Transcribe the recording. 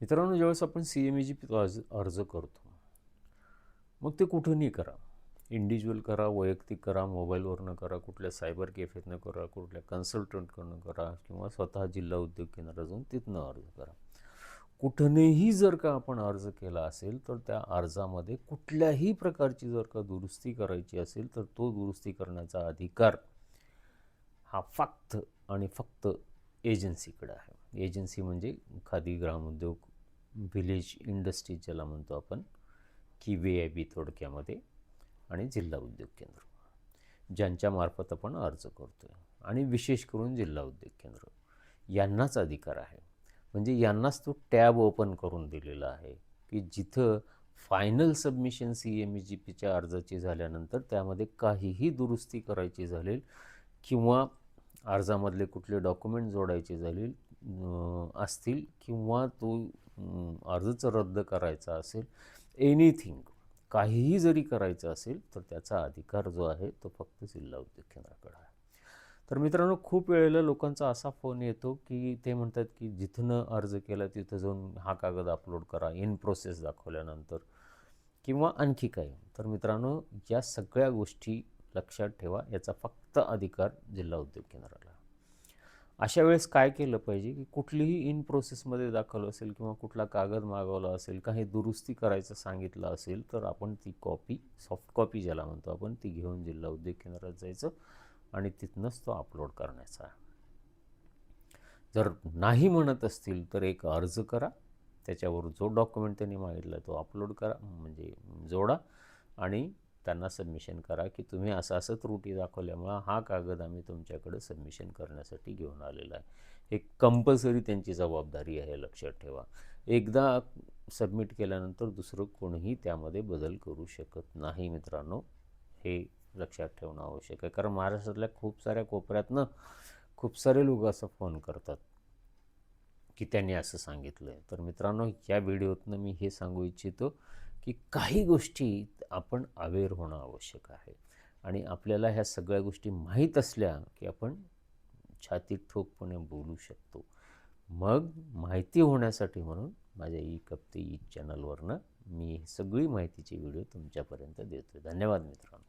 मित्रांनो ज्यावेळेस आपण सी एम ई जी अर्ज अर्ज करतो मग ते कुठूनही करा. इंडिव्हिज्युअल करा वैयक्तिक करा मोबाईलवरनं करा कुठल्या सायबर कॅफेतनं करा कुठल्या कन्सल्टंटकडनं करा किंवा स्वतः जिल्हा उद्योग केंद्रात जाऊन तिथनं अर्ज करा. कुठनेही जर का आपण अर्ज केला असेल तर त्या अर्जामध्ये कुठल्याही प्रकारची जर का दुरुस्ती करायची असेल तर तो दुरुस्ती करण्याचा अधिकार हा फक्त आणि फक्त एजन्सीकडे आहे. एजन्सी म्हणजे खादी ग्रामोद्योग व्हिलेज इंडस्ट्रीज ज्याला म्हणतो आपण की व्ही आय बी थोडक्यामध्ये आणि जिल्हा उद्योग केंद्र ज्यांच्यामार्फत आपण अर्ज करतो आहे आणि विशेष करून जिल्हा उद्योग केंद्र यांनाच अधिकार आहे. म्हणजे यांनाच तो टॅब ओपन करून दिलेला आहे की जिथं final submission C M E G पीच्या अर्जाची झाल्यानंतर त्यामध्ये काहीही दुरुस्ती करायची झाली किंवा अर्जामधले कुठले डॉक्युमेंट जोडायचे झाले असतील किंवा तो अर्जच रद्द करायचा असेल एनिथिंग काहीही जरी करायचं असेल तर त्याचा अधिकार जो आहे तो फक्त जिल्हा उद्योग केंद्राकडे आहे तर मित्रांनो खूप वेळेला लोकांचा असा फोन येतो की ते म्हणतात की जिथनं अर्ज केला तिथं जाऊन हा कागद अपलोड करा इन प्रोसेस दाखवल्यानंतर किंवा आणखी काही तर मित्रांनो या सगळ्या गोष्टी लक्षात ठेवा याचा फक्त अधिकार जिल्हा उद्योग केंद्राला आहे. अशा वेळेस काय केलं पाहिजे की कुठलीही इन प्रोसेसमध्ये दाखवलं असेल किंवा कुठला कागद मागवला असेल काही दुरुस्ती करायचं सांगितलं असेल तर आपण ती कॉपी सॉफ्ट कॉपी ज्याला म्हणतो आपण ती घेऊन जिल्हा उद्योग केंद्रात जायचं आणि तिथनंच तो अपलोड करण्याचा जर नाही म्हणत असतील तर एक अर्ज करा. त्याच्यावर जो डॉक्युमेंट त्यांनी मागितला तो अपलोड करा म्हणजे जोडा आणि त्यांना सबमिशन करा की तुम्ही असं असं त्रुटी दाखवल्यामुळं हा कागद आम्ही तुमच्याकडं सबमिशन करण्यासाठी घेऊन आलेला आहे. एक कंपल्सरी त्यांची जबाबदारी आहे लक्षात ठेवा. एकदा सबमिट केल्यानंतर दुसरं कोणीही त्यामध्ये बदल करू शकत नाही मित्रांनो. हे लक्षात ठेवणं आवश्यक आहे. कारण महाराष्ट्रातल्या खूप साऱ्या कोपऱ्यातनं खूप सारे लोक असं फोन करतात की त्यांनी असं सांगितलं आहे तर मित्रांनो या व्हिडिओतनं मी हे सांगू इच्छितो की काही गोष्टी आपण अवेअर होणं आवश्यक आहे. आणि आपल्याला ह्या सगळ्या गोष्टी माहीत असल्या की आपण छातीत ठोकपणे बोलू शकतो. मग माहिती होण्यासाठी म्हणून माझ्या ई कप्ते ई चॅनलवरनं मी सगळी माहितीचे व्हिडिओ तुमच्यापर्यंत देतो धन्यवाद मित्रांनो.